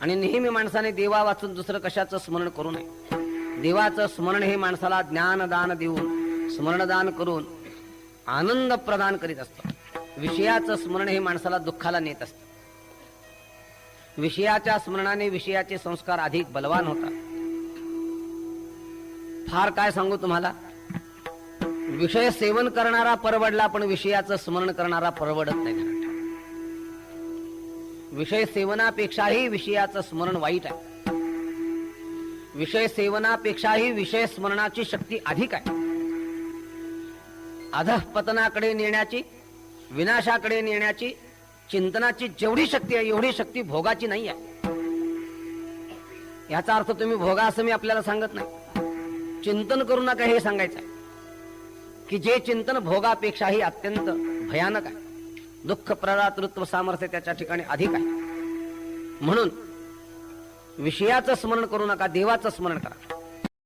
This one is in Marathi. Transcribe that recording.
आणि नेहमी माणसाने देवा वाचून दुसरं कशाचं स्मरण करू नये. देवाचं स्मरण हे माणसाला ज्ञानदान देऊन स्मरणदान करून आनंद प्रदान करीत असतं. विषयाचं स्मरण हे माणसाला दुःखाला नेत असतं. विषयाच्या स्मरणाने विषयाचे संस्कार अधिक बलवान होतात. फार काय सांगू तुम्हाला? विषय सेवन करणारा परवडला पण विषयाचं स्मरण करणारा परवडत नाही. विषय सेवनापेक्षाही विषयाचं स्मरण वाईट आहे. विषय सेवनापेक्षाही विषय स्मरणाची शक्ती अधिक आहे. अधःपतनाकडे नेण्याची विनाशाकडे नेण्याची चिंतनाची जेवढी शक्ती आहे एवढी शक्ती भोगाची नाही आहे. याचा अर्थ तुम्ही भोगा असं मी आपल्याला सांगत नाही. चिंतन करू नका हे सांगायचं आहे. की जे चिंतन भोगापेक्षाही अत्यंत भयानक आहे. दुःख प्रदातृत्व सामर्थ्य त्याच्या ठिकाणी अधिक आहे. म्हणून विषयाचं स्मरण करू नका देवाचं स्मरण करा.